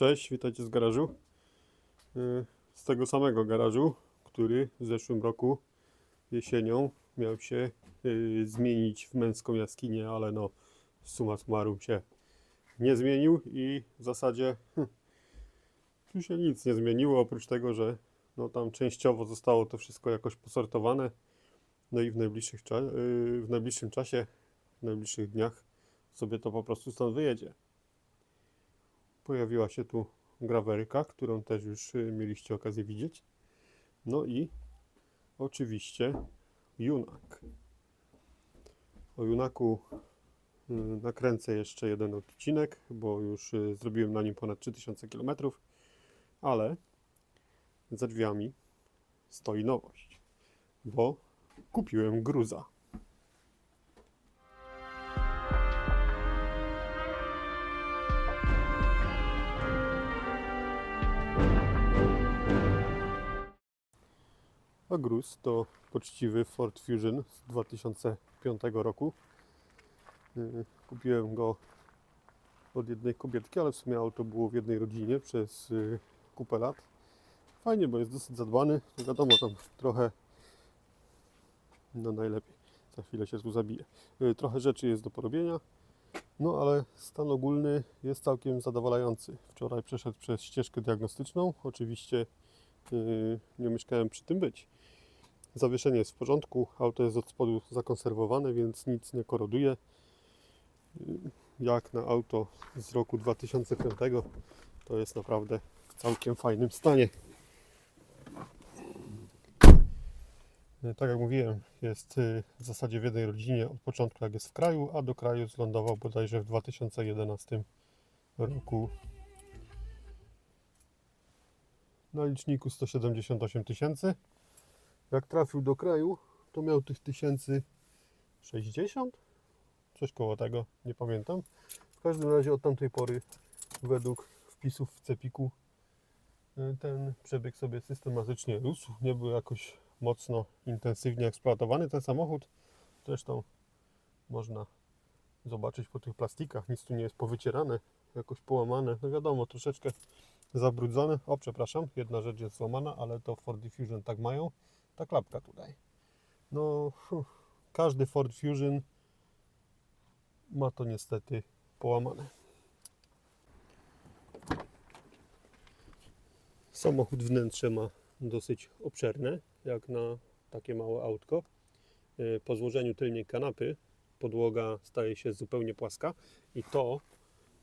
Cześć, witajcie z garażu. Yy, Z tego samego garażu, który w zeszłym roku jesienią miał się yy, zmienić w męską jaskinię, ale no summa summarum się nie zmienił i w zasadzie hm, tu się nic nie zmieniło, oprócz tego, że no tam częściowo zostało to wszystko jakoś posortowane. No i w, najbliższych yy, w najbliższym czasie, w najbliższych dniach sobie to po prostu stąd wyjedzie. Pojawiła się tu grawerka, którą też już y, mieliście okazję widzieć. No i oczywiście Junak. O Junaku y, nakręcę jeszcze jeden odcinek, bo już y, zrobiłem na nim ponad 3000 km, ale za drzwiami stoi nowość, bo kupiłem gruza. A gruz to poczciwy Ford Fusion z 2005 roku. Yy, Kupiłem go od jednej kobietki, ale w sumie auto było w jednej rodzinie przez yy, kupę lat. Fajnie, bo jest dosyć zadbany. Wiadomo, tam trochę, no najlepiej, za chwilę się tu zabije. Yy, Trochę rzeczy jest do porobienia, no ale stan ogólny jest całkiem zadowalający. Wczoraj przeszedł przez ścieżkę diagnostyczną. Oczywiście nie mieszkałem przy tym być. Zawieszenie jest w porządku, auto jest od spodu zakonserwowane, więc nic nie koroduje. Jak na auto z roku 2005, to jest naprawdę w całkiem fajnym stanie. Tak jak mówiłem, jest yy, w zasadzie w jednej rodzinie od początku, jak jest w kraju, a do kraju zlądował bodajże w 2011 roku. Na liczniku 178 tysięcy. Jak trafił do kraju, to miał tych tysięcy 60? Coś koło tego, nie pamiętam. W każdym razie od tamtej pory, według wpisów w Cepiku, y, ten przebieg sobie systematycznie rósł. Nie był jakoś mocno intensywnie eksploatowany ten samochód. Zresztą można zobaczyć po tych plastikach, nic tu nie jest powycierane, jakoś połamane. No wiadomo, troszeczkę zabrudzone. O, przepraszam, jedna rzecz jest złamana, ale to Ford Diffusion tak mają ta klapka tutaj. No, każdy Ford Fusion ma to niestety połamane. Samochód wnętrze ma dosyć obszerne, jak na takie małe autko. E, Po złożeniu tylnej kanapy podłoga staje się zupełnie płaska i to,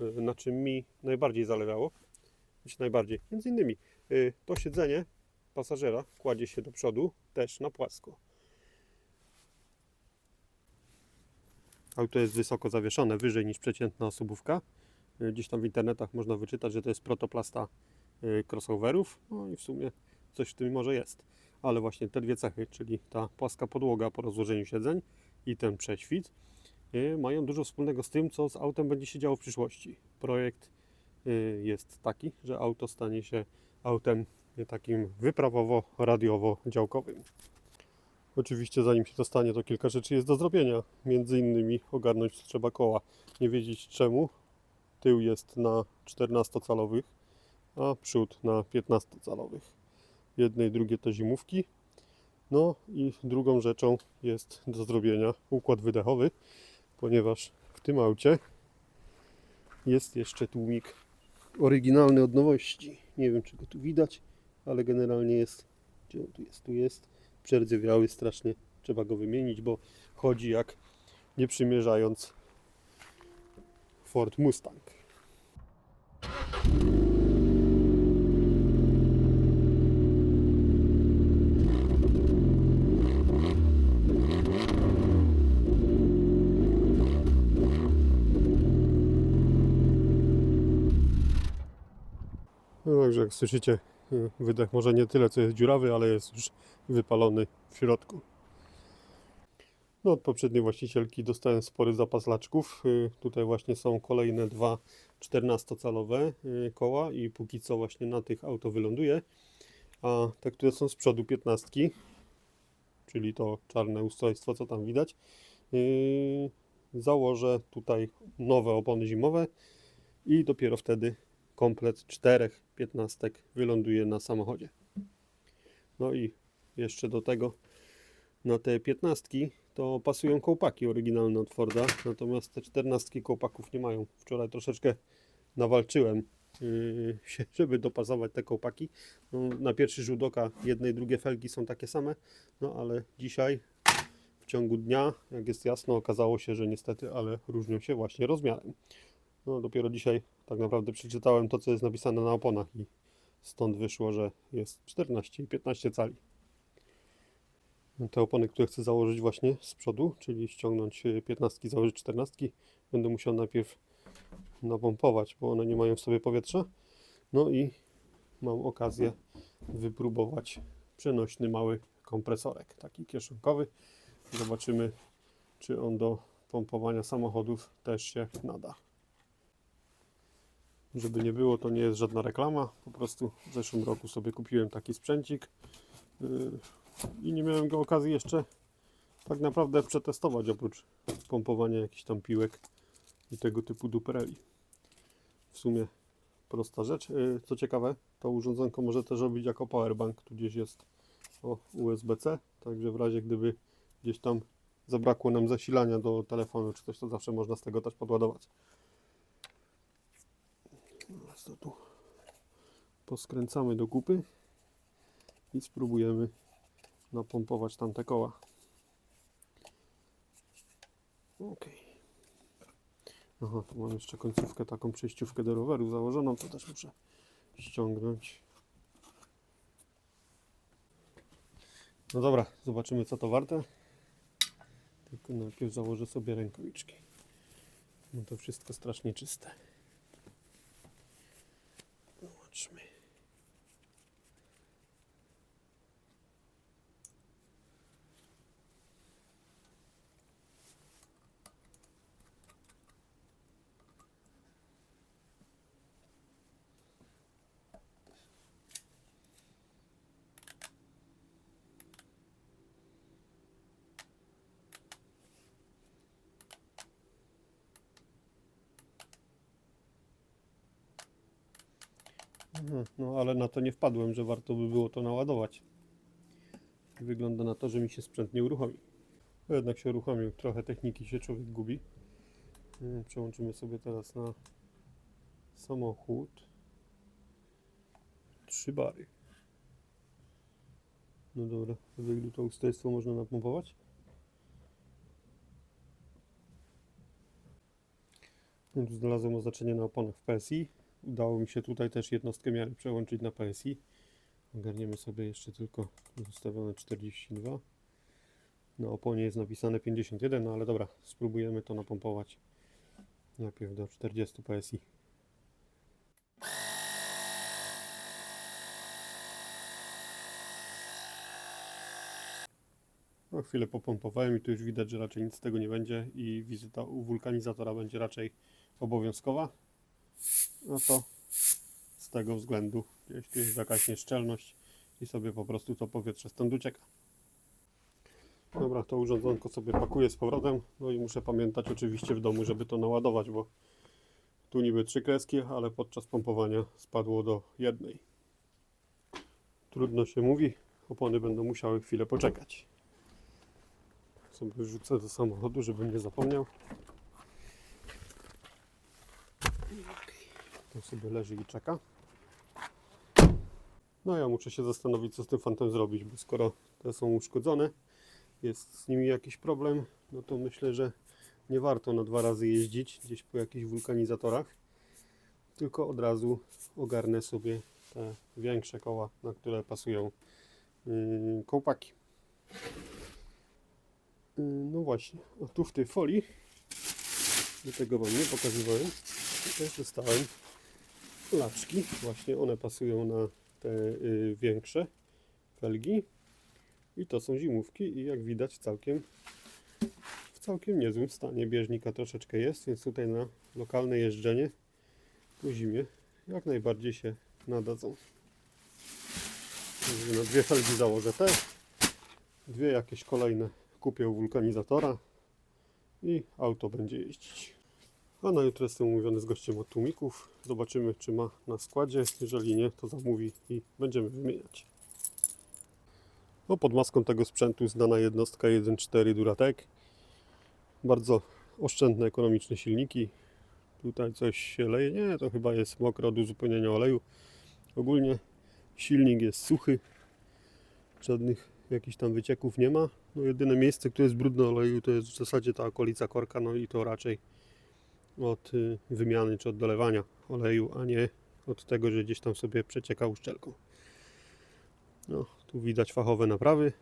e, na czym mi najbardziej zależało, znaczy najbardziej, między innymi, e, to siedzenie pasażera kładzie się do przodu też na płasko. Auto jest wysoko zawieszone, wyżej niż przeciętna osobówka. Y, Gdzieś tam w internetach można wyczytać, że to jest protoplasta y, crossoverów. No i w sumie coś w tym może jest. Ale właśnie te dwie cechy, czyli ta płaska podłoga po rozłożeniu siedzeń i ten prześwit, y, mają dużo wspólnego z tym, co z autem będzie się działo w przyszłości. Projekt jest taki, że auto stanie się autem takim wyprawowo-radiowo-działkowym. Oczywiście zanim się to stanie, to kilka rzeczy jest do zrobienia. Między innymi ogarnąć trzeba koła. Nie wiedzieć czemu tył jest na 14-calowych, a przód na 15-calowych. Jedne i drugie to zimówki. No i drugą rzeczą jest do zrobienia układ wydechowy, ponieważ w tym aucie jest jeszcze tłumik oryginalny od nowości. Nie wiem, czy go tu widać, ale generalnie jest. Gdzie on tu jest? Tu jest. Przerdzewiały strasznie. Trzeba go wymienić, bo chodzi jak nie przymierzając Ford Mustang. No także jak słyszycie, wydech może nie tyle co jest dziurawy, ale jest już wypalony w środku. No od poprzedniej właścicielki dostałem spory zapas laczków. Y, Tutaj właśnie są kolejne dwa 14-calowe y, koła i póki co właśnie na tych auto wyląduje. A te, które są z przodu 15, czyli to czarne ustrojstwo, co tam widać, założę tutaj nowe opony zimowe i dopiero wtedy komplet czterech piętnastek wyląduje na samochodzie. No i jeszcze do tego na te piętnastki to pasują kołpaki oryginalne od Forda, natomiast te czternastki kołpaków nie mają. Wczoraj troszeczkę nawalczyłem yy, się, żeby dopasować te kołpaki. No, na pierwszy rzut oka jedne i drugie felgi są takie same, no ale dzisiaj w ciągu dnia, jak jest jasno, okazało się, że niestety, ale różnią się właśnie rozmiarem. No dopiero dzisiaj tak naprawdę przeczytałem to, co jest napisane na oponach i stąd wyszło, że jest 14 i 15 cali. Te opony, które chcę założyć właśnie z przodu, czyli ściągnąć 15, założyć 14, będę musiał najpierw napompować, bo one nie mają w sobie powietrza. No i mam okazję wypróbować przenośny mały kompresorek, taki kieszonkowy. Zobaczymy, czy on do pompowania samochodów też się nada. Żeby nie było, to nie jest żadna reklama. Po prostu w zeszłym roku sobie kupiłem taki sprzęcik yy, i nie miałem go okazji jeszcze tak naprawdę przetestować, oprócz pompowania jakichś tam piłek i tego typu dupereli. W sumie prosta rzecz. Yy, Co ciekawe, to urządzonko może też robić jako powerbank. Tu gdzieś jest o USB-C, także w razie gdyby gdzieś tam zabrakło nam zasilania do telefonu czy coś, to zawsze można z tego też podładować. Tu poskręcamy do kupy i spróbujemy napompować tamte koła. Ok. Aha, tu mam jeszcze końcówkę, taką przejściówkę do roweru założoną, to też muszę ściągnąć. No dobra, zobaczymy co to warte. Tylko najpierw założę sobie rękawiczki. No to wszystko strasznie czyste. Watch me. No ale na to nie wpadłem, że warto by było to naładować. Wygląda na to, że mi się sprzęt nie uruchomi. Jednak się uruchomił, trochę techniki się człowiek gubi. Mm, Przełączymy sobie teraz na samochód. Trzy bary. No dobra, wyglu to ustępstwo można napompować. Znalazłem oznaczenie na oponach w PSI. Udało mi się tutaj też jednostkę miary przełączyć na PSI. Ogarniemy sobie jeszcze tylko zostawione 42. Na oponie jest napisane 51, no ale dobra, spróbujemy to napompować. Najpierw do 40 PSI. No, chwilę popompowałem i tu już widać, że raczej nic z tego nie będzie i wizyta u wulkanizatora będzie raczej obowiązkowa. No to z tego względu gdzieś tu jest jakaś nieszczelność i sobie po prostu to powietrze stąd ucieka. Dobra, to urządzonko sobie pakuję z powrotem. No i muszę pamiętać oczywiście w domu, żeby to naładować, bo tu niby trzy kreski, ale podczas pompowania spadło do jednej. Trudno się mówi, opony będą musiały chwilę poczekać. Sobie wrzucę do samochodu, żebym nie zapomniał. To sobie leży i czeka. No ja muszę się zastanowić, co z tym fantem zrobić, bo skoro te są uszkodzone, jest z nimi jakiś problem, no to myślę, że nie warto na dwa razy jeździć gdzieś po jakichś wulkanizatorach, tylko od razu ogarnę sobie te większe koła, na które pasują yy, kołpaki. Yy, no właśnie, a tu w tej folii, do tego Wam nie pokazywałem, też dostałem laczki, właśnie one pasują na te y, większe felgi i to są zimówki i jak widać całkiem w całkiem niezłym stanie bieżnika troszeczkę jest, więc tutaj na lokalne jeżdżenie po zimie jak najbardziej się nadadzą. Na dwie felgi założę te, dwie jakieś kolejne kupię wulkanizatora i auto będzie jeździć. A na jutro jestem umówiony z gościem od tłumików. Zobaczymy, czy ma na składzie. Jeżeli nie, to zamówi i będziemy wymieniać. No, pod maską tego sprzętu znana jednostka 1.4 Duratec. Bardzo oszczędne, ekonomiczne silniki. Tutaj coś się leje. Nie, to chyba jest mokro od uzupełnienia oleju. Ogólnie silnik jest suchy. Żadnych jakichś tam wycieków nie ma. No, jedyne miejsce, które jest brudne oleju, to jest w zasadzie ta okolica korka. No i to raczej od y, wymiany czy od dolewania oleju, a nie od tego, że gdzieś tam sobie przecieka uszczelką. No, tu widać fachowe naprawy.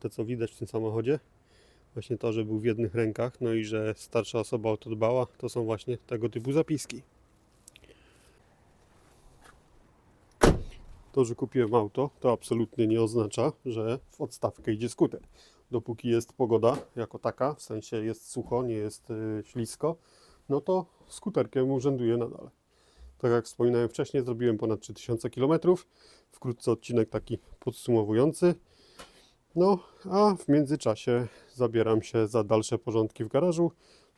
Te co widać w tym samochodzie. Właśnie to, że był w jednych rękach, no i że starsza osoba o to dbała, to są właśnie tego typu zapiski. To, że kupiłem auto, to absolutnie nie oznacza, że w odstawkę idzie skuter. Dopóki jest pogoda jako taka, w sensie jest sucho, nie jest y, ślisko, no to skuterkiem urzęduje nadal. Tak jak wspominałem wcześniej, zrobiłem ponad 3000 km. Wkrótce odcinek taki podsumowujący. No, a w międzyczasie zabieram się za dalsze porządki w garażu,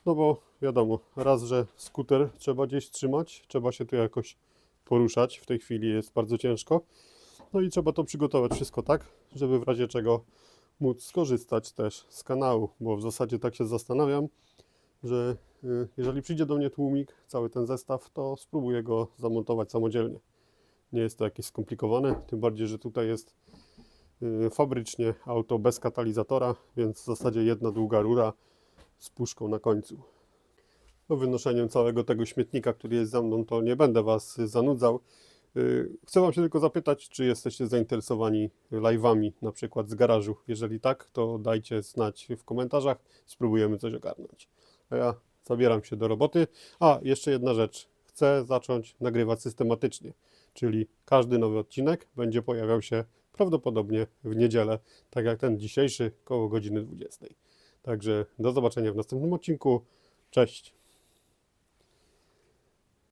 no bo wiadomo, raz, że skuter trzeba gdzieś trzymać, trzeba się tu jakoś poruszać. W tej chwili jest bardzo ciężko. No i trzeba to przygotować wszystko tak, żeby w razie czego móc skorzystać też z kanału, bo w zasadzie tak się zastanawiam, że y, jeżeli przyjdzie do mnie tłumik, cały ten zestaw, to spróbuję go zamontować samodzielnie. Nie jest to jakieś skomplikowane, tym bardziej, że tutaj jest y, fabrycznie auto bez katalizatora, więc w zasadzie jedna długa rura z puszką na końcu. No, wynoszeniem całego tego śmietnika, który jest za mną, to nie będę Was zanudzał. Y, Chcę Wam się tylko zapytać, czy jesteście zainteresowani live'ami, na przykład z garażu. Jeżeli tak, to dajcie znać w komentarzach, spróbujemy coś ogarnąć. A ja zabieram się do roboty. A, jeszcze jedna rzecz. Chcę zacząć nagrywać systematycznie, czyli każdy nowy odcinek będzie pojawiał się prawdopodobnie w niedzielę, tak jak ten dzisiejszy, koło godziny 20. Także do zobaczenia w następnym odcinku. Cześć!